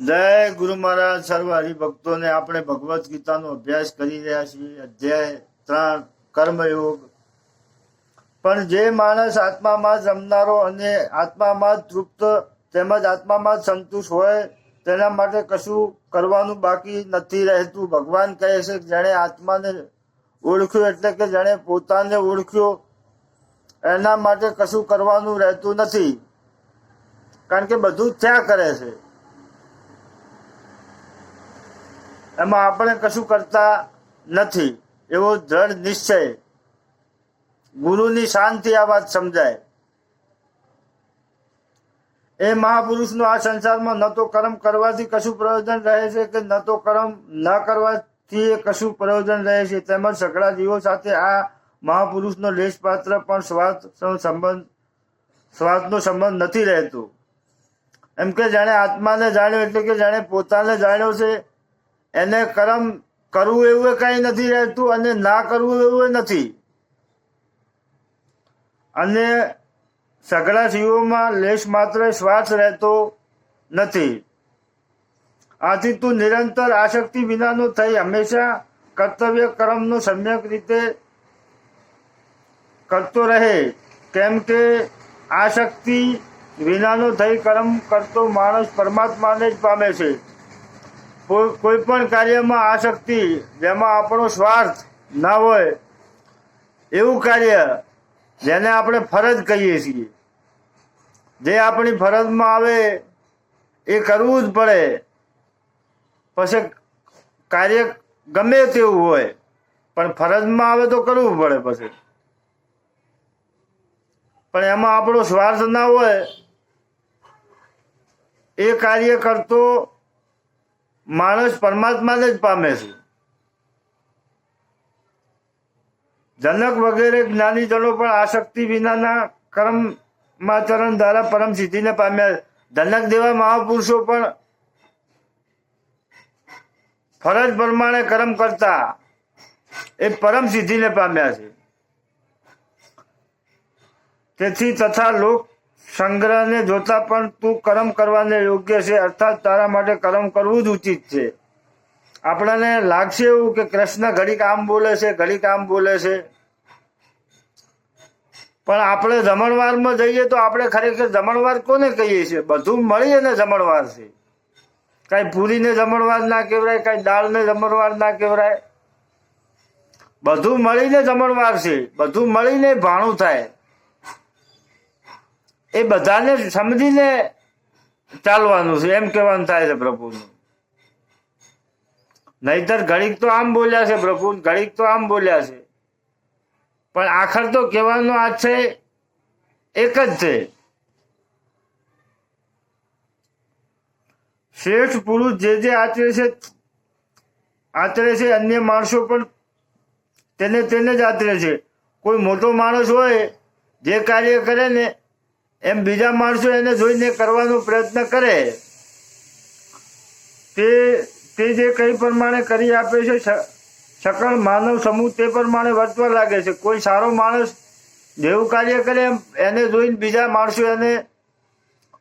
જય ગુરુ મહારાજ, સર્વ હરિભક્તોને આપણે ભગવદ્ ગીતાનો અભ્યાસ કરી રહ્યા છીએ. અધ્યાય ત્રણ, કર્મયોગ. પણ જે માણસ આત્મામાં જ રમનારો અને આત્મામાં જ તૃપ્ત તેમજ આત્મામાં જ સંતુષ્ટ હોય, તેના માટે કશું કરવાનું બાકી નથી રહેતું. ભગવાન કહે છે જેણે આત્માને ઓળખ્યો એટલે કે જેણે પોતાને ઓળખ્યો, એના માટે કશું કરવાનું રહેતું નથી. કારણ કે બધું ત્યાં કરે છે. એમાં આપણે કશું કરતા નથી. એવો દ્રઢ નિશ્ચય. ગુરુની શાંતિ આ વાત સમજાય. એ મહાપુરુષનું આ સંસારમાં ન તો કર્મ કરવાથી કશું પ્રયોજન રહે છે કે ન તો કર્મ ન કરવાથી કશું પ્રયોજન રહે છે? તેમજ સઘળા જીવો સાથે આ મહાપુરુષનો લેશપાત્ર પણ સ્વાર્થ સંબંધ, સ્વાર્થનો સંબંધ નથી રહેતો. એમ કે જાણે આત્માને જાણ્યો એટલે કે જાણે પોતાને જાણ્યો છે એને કર્મ કરવું એવું કઈ નથી રહેતું અને ના કરવું એવું નથી. અને સઘળા જીવોમાં લેશ માત્ર શ્વાસ રહેતો નથી. આથી તું નિરંતર આશક્તિ વિનાનો થઈ, હંમેશા કર્તવ્ય કર્મનો સમ્યક રીતે કરતો રહે. કેમ કે આશક્તિ વિનાનો થઈ, કર્મ કરતો માણસ પરમાત્માને જ પામે છે. કોઈ પણ કાર્યમાં આસક્તિ જેમાં આપણો સ્વાર્થ ના હોય, એવું કાર્ય જેને આપણે ફરજ કહીએ છીએ. જે આપણી ફરજમાં આવે એ કરવું જ પડે. પછી કાર્ય ગમે તેવું હોય, પણ ફરજમાં આવે તો કરવું પડે પછી. પણ એમાં આપણો સ્વાર્થ ના હોય, એ કાર્ય કરતો માણસ પરમાત્માને જ પામે છે. જનક વગેરે જ્ઞાનીજનો પણ આસક્તિ વિનાના કર્માચરણ દ્વારા પરમ સિદ્ધિને પામ્યા. જનક દેવા મહાપુરુષો પણ ફરજ પ્રમાણે કર્મ કરતા એ પરમ સિદ્ધિને પામ્યા છે. તેથી તથા લોક સંગ્રહને જોતા પણ તું કર્મ કરવાને યોગ્ય છે, અર્થાત તારા માટે કર્મ કરવું જ ઉચિત છે. આપણને લાગશે એવું કે કૃષ્ણ ઘડીક આમ બોલે છે, ઘડીક આમ બોલે છે. પણ આપણે જમણવારમાં જઈએ તો આપણે ખરેખર જમણવાર કોને કહીએ છીએ? બધું મળીને જમણવાર છે. કાંઈ પૂરીને જમણવાર ના કહેવાય, કાંઈ દાળને જમણવાર ના કહેવાય. બધું મળીને જમણવાર છે. બધું મળીને ભાણું થાય. એ બધાને સમજીને ચાલવાનું છે. એમ કહેવાનું થાય છે પ્રભુનું. નહીતર ઘડીક તો આમ બોલ્યા છે પ્રભુ, ઘડીક તો આમ બોલ્યા છે. પણ આખર તો કહેવાનું આ છે, એક જ છે. શ્રેષ્ઠ પુરુષ જે જે આચરે છે આચરે છે અન્ય માણસો પણ તેને તેને જ આચરે છે. કોઈ મોટો માણસ હોય, જે કાર્ય કરે ને એમ બીજા માણસો એને જોઈને કરવાનો પ્રયત્ન કરે, તે તે જે કઈ પ્રમાણે કરી આપે છે સકળ માનવ સમૂહ તે પ્રમાણે વર્તવા લાગે છે. કોઈ સારો માણસ જેવું કાર્ય કરે એમ, એને જોઈને બીજા માણસો એને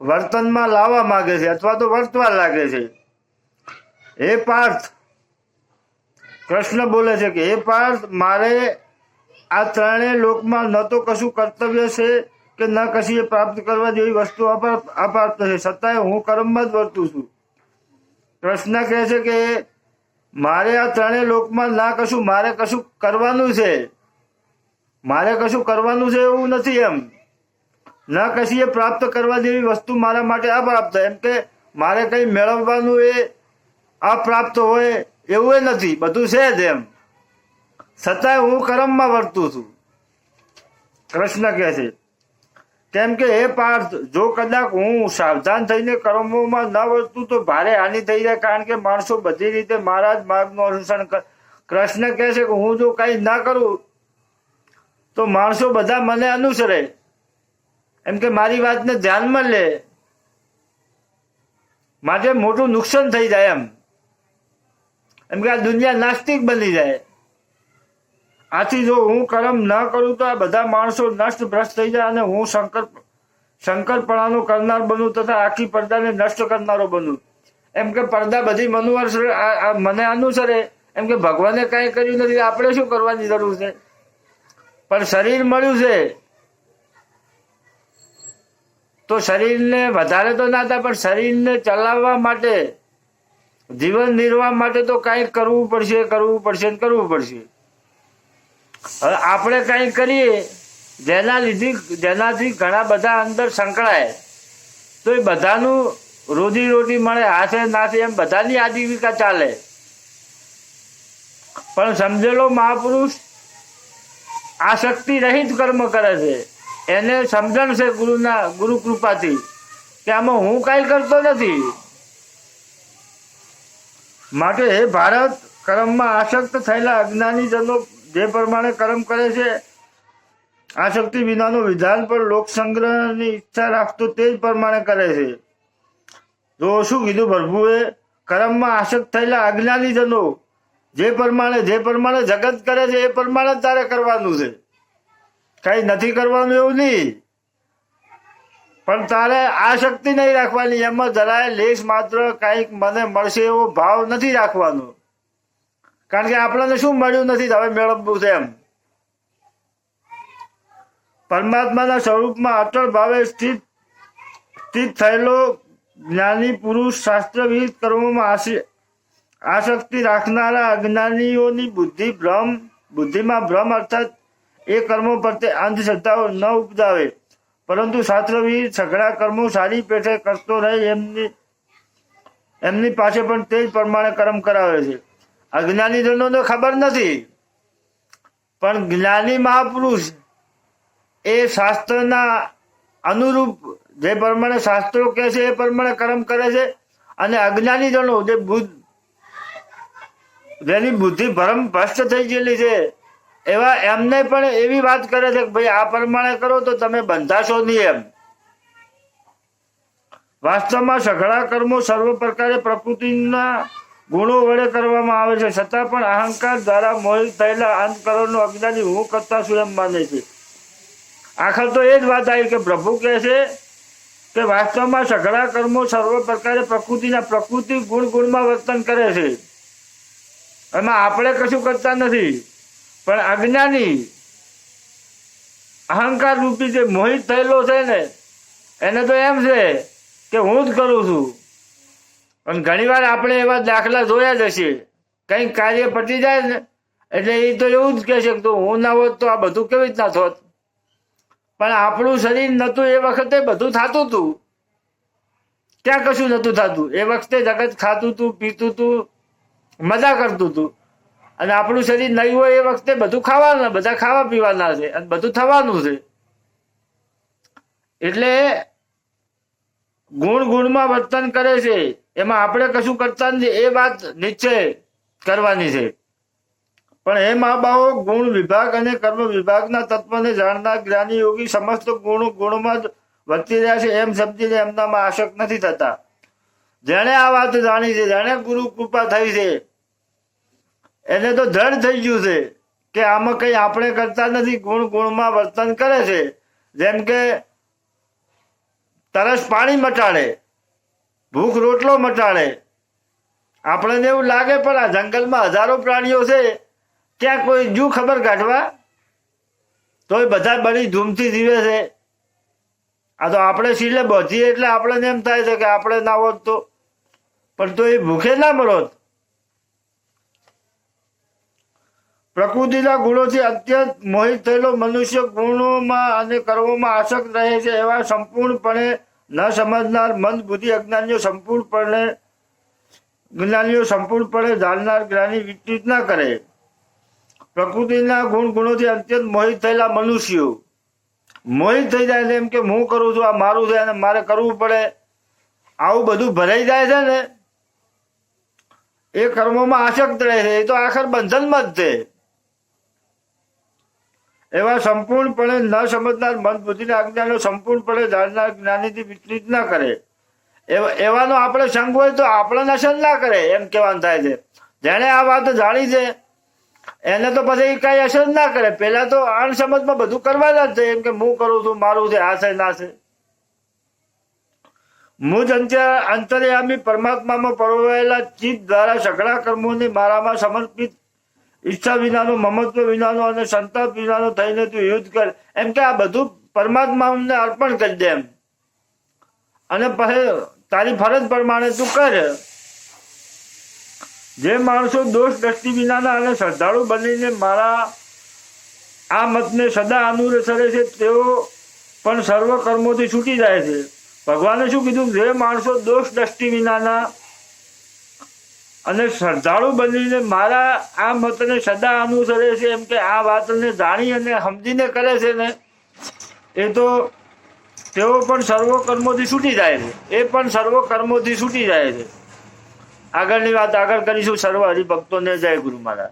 વર્તનમાં લાવવા માંગે છે અથવા તો વર્તવા લાગે છે. હે પાર્થ, કૃષ્ણ બોલે છે કે, હે પાર્થ, મારે આ ત્રણેય લોકમાં ન તો કશું કર્તવ્ય છે કે ન કશી એ પ્રાપ્ત કરવા જેવી વસ્તુ અપ્રાપ્ત છે છતાંય હું કર્મમાં જ વર્તું છું. કૃષ્ણ કહે છે કે મારે આ ત્રણેય લોકમાં ના કશું, મારે કશું કરવાનું છે? મારે કશું કરવાનું છે એવું નથી એમ. ન કશી એ પ્રાપ્ત કરવા જેવી વસ્તુ મારા માટે અપ્રાપ્ત. એમ કે મારે કંઈ મેળવવાનું એ અપ્રાપ્ત હોય એવું એ નથી. બધું છે જ એમ. છતાંય હું કર્મમાં વર્તું છું. કૃષ્ણ કહે છે. કેમ કે એ પાર્થ, જો કદાચ હું સાવધાન થઈને કર્મોમાં ન વર્તું તો ભારે હાનિ થઈ જાય, કારણ કે માણસો બધી રીતે મારા જ માર્ગનું અનુસરણ કૃષ્ણ કહે છે કે હું જો કંઈ ના કરું, તો માણસો બધા મને અનુસરે. એમ કે મારી વાતને ધ્યાનમાં લે. માટે મોટું નુકસાન થઈ જાય એમ. એમ કે આ દુનિયા નાસ્તિક બની જાય. આથી જો હું કર્મ ન કરું તો આ બધા માણસો નષ્ટ ભ્રષ્ટ થઈ જાય અને હું શંકર શંકરપણાનું કરનાર બનું તથા આખી પડદાને નષ્ટ કરનારો બનું. એમ કે પડદા બધી મનુવર મને અનુસરે. એમ કે ભગવાને કાંઈ કર્યું નથી, આપણે શું કરવાની જરૂર છે? પણ શરીર મળ્યું છે. તો શરીરને વધારે તો ના થાય, પણ શરીરને ચલાવવા માટે, જીવન નિર્વાહ માટે તો કાંઈક કરવું પડશે કરવું પડશે કરવું પડશે. હવે આપણે કાંઈ કરીએ, જેના લીધે, જેનાથી ઘણા બધા અંદર સંકળાય. તો એ બધાનું રોજી રોટી મળે, હાથે નાથે એમ બધાની આજીવિકા ચાલે. પણ સમજેલો મહાપુરુષ આસક્તિ રહિત કર્મ કરે છે. એને સમજણ છે ગુરુના, ગુરુ કૃપાથી, કે આમાં હું કાંઈ કરતો નથી. માટે હે ભારત, કર્મમાં આસક્ત થયેલા અજ્ઞાની જે પ્રમાણે કર્મ કરે છે આસક્તિ વિનાનું વિધાન પણ લોક સંગ્રહની ઈચ્છા રાખતો તે જ પ્રમાણે કરે છે. જો શું કીધું પ્રભુએ? કર્મમાં આસક્ત થયેલા અજ્ઞાની જનો જે પ્રમાણે જે પ્રમાણે જગત કરે છે, એ પ્રમાણે તારે કરવાનું છે. કઈ નથી કરવાનું એવું નહીં. પણ તારે આ શક્તિ નહીં રાખવાની, એમાં જરાય લેશ માત્ર કંઈક મને મળશે એવો ભાવ નથી રાખવાનો. કારણ કે આપણને શું મળ્યું નથી હવે મેળવવું છે એમ. પરમાત્માના સ્વરૂપમાં અટળ ભાવે સ્થિત સ્થિત થયેલો જ્ઞાની પુરુષ શાસ્ત્રવિહિત કર્મોમાં આસક્તિ રાખનારા અજ્ઞાનીઓની બુદ્ધિ ભ્રમ, બુદ્ધિમાં ભ્રમ અર્થાત એ કર્મો પ્રત્યે અંધશ્રદ્ધાઓ ન ઉપજાવે. પરંતુ શાસ્ત્રવિહિત સઘળા કર્મો સારી પેઠે કરતો રહે, એમની એમની પાસે પણ તે જ પ્રમાણે કર્મ કરાવે છે. અજ્ઞાનીજનોને ખબર નથી. પણ જ્ઞાની મહાપુરુષ એ શાસ્ત્રના અનુરૂપ જે પ્રમાણે શાસ્ત્રો કહે છે, એ પ્રમાણે કર્મ કરે છે અને અજ્ઞાનીજનો જે બુદ્ધ, જેની બુદ્ધિ ભરમ ભ્રષ્ટ થઈ ગયેલી છે, એવા એમને પણ એવી વાત કરે છે કે ભાઈ આ પ્રમાણે કરો તો તમે બંધાશો નહીં એમ. વાસ્તવમાં સઘળા કર્મો સર્વ પ્રકારે પ્રકૃતિના ગુણો વડે કરવામાં આવે છે. છતાં પણ અહંકાર દ્વારા મોહિત થયેલા અંતકરણનો અજ્ઞાની હું કરતા છું એમ માને છે? આખર તો એ જ વાત આવી કે પ્રભુ કહે છે કે વાસ્તવમાં સઘળા કર્મો સર્વ પ્રકારે પ્રકૃતિના પ્રકૃતિ ગુણ ગુણમાં વર્તન કરે છે. એમાં આપણે કશું કરતા નથી. પણ અજ્ઞાની, અહંકાર રૂપી જે મોહિત થયેલો છે ને, એને તો એમ છે કે હું જ કરું છું. પણ ઘણીવાર આપણે એવા દાખલા જોયા જ હશે. કંઈક કાર્ય પતી જાય ને, એટલે એ તો એવું જ કહે છે કે હું ના હોત તો આ બધું કેવી રીતના થોત? પણ આપણું શરીર નહોતું એ વખતે બધું થતું હતું ત્યાં કશું નહોતું થતું? એ વખતે જગત ખાતું હતું પીતું હતું મજા કરતું હતું અને આપણું શરીર નહીં હોય એ વખતે બધું ખાવાના, બધા ખાવા પીવાના છે અને બધું થવાનું છે. એટલે ગુણ ગુણમાં વર્તન કરે છે. એમાં આપણે કશું કરતા નથી. એ વાત નિશ્ચય કરવાની છે. પણ એ મા બાઓ ગુણ વિભાગ અને કર્મ વિભાગના તત્વને જાણનાર જ્ઞાની યોગી સમસ્ત ગુણ ગુણમાં જ વર્તી રહ્યા છે એમ સમજીને એમનામાં આશક નથી થતા. જેણે આ વાત જાણી છે, જેણે ગુરુ કૃપા થઈ છે, એને તો દ્રઢ થઈ ગયું છે કે આમાં કંઈ આપણે કરતા નથી, ગુણ ગુણમાં વર્તન કરે છે. જેમ કે તરસ પાણી મટાડે. ભૂખ રોટલો મટાડે. આપણને એવું લાગે પણ આ જંગલમાં હજારો પ્રાણીઓ છે, ક્યાં કોઈ જુ ખબર કાઢવા? તોય બધા બળી ધૂમથી જીવે છે. આ તો આપણે શીલે બચીએ એટલે આપણને એમ થાય છે કે આપણે ના હોત તો. પણ તો એ ભૂખે ના મળોત પ્રકૃતિના ગુણોથી અત્યંત મોહિત થયેલો મનુષ્ય ગુણોમાં અને કર્મોમાં આસક્ત રહે છે એવા સંપૂર્ણપણે ન સમજનાર મંદ બુદ્ધિ અજ્ઞાનીઓ સંપૂર્ણપણે જ્ઞાનીઓ સંપૂર્ણપણે જાણનાર જ્ઞાની વિકૃત ના કરે. પ્રકૃતિના ગુણ ગુણોથી અત્યંત મોહિત થયેલા મનુષ્યો. મોહિત થઈ જાય છે એમ કે હું કરું છું, આ મારું છે અને મારે કરવું પડે. આવું બધું ભરાઈ જાય છે ને? એ કર્મોમાં આસક્ત રહે છે. એ તો આખર બંધનમાં જ છે. એવા સંપૂર્ણપણે ન સમજનાર મન બુદ્ધિની આજ્ઞાનો સંપૂર્ણપણે જાણનાર જ્ઞાનીથી વિચલિત ના કરે. એવા એવાનો આપણે સંગ હોય તો આપણને અસર ના કરે, એમ કહેવાનું થાય છે. જેણે આ વાત જાણી છે, એને તો પછી કઈ અસર ના કરે. પેલા તો અણસમજમાં બધું કરવાના જ છે. એમ કે હું કરું છું, મારું છે, આ છે, ના છે. મુજ અંતર્યામી પરમાત્મામાં પરોવાયેલા ચિત્ત દ્વારા સઘળા કર્મોને મારામાં સમર્પિત ઈચ્છા વિનાનો મમત્વ વિનાનો અને સંતાપ વિનાનો થઈને તું યુદ્ધ કર. એમ કે આ બધું પરમાત્માને અર્પણ કરી દે એમ. અને પછી તારી ફરજ પ્રમાણે તું કર. જે માણસો દોષ દ્રષ્ટિ વિનાના અને શ્રદ્ધાળુ બનીને મારા આ મતને સદા અનુસરે છે, તેઓ પણ સર્વ કર્મોથી છૂટી જાય છે. ભગવાને શું કીધું? જે માણસો દોષ દ્રષ્ટિ વિનાના અને શ્રદ્ધાળુ બનીને મારા આ મતને સદા અનુસરે છે એમ કે આ વાતને જાણી અને સમજીને કરે છે ને, એ તો તેઓ પણ સર્વ કર્મોથી છૂટી જાય છે. એ પણ સર્વ કર્મોથી છૂટી જાય છે. આગળની વાત આગળ કરીશું. સર્વ હરિભક્તોને જય ગુરુ મહારાજ.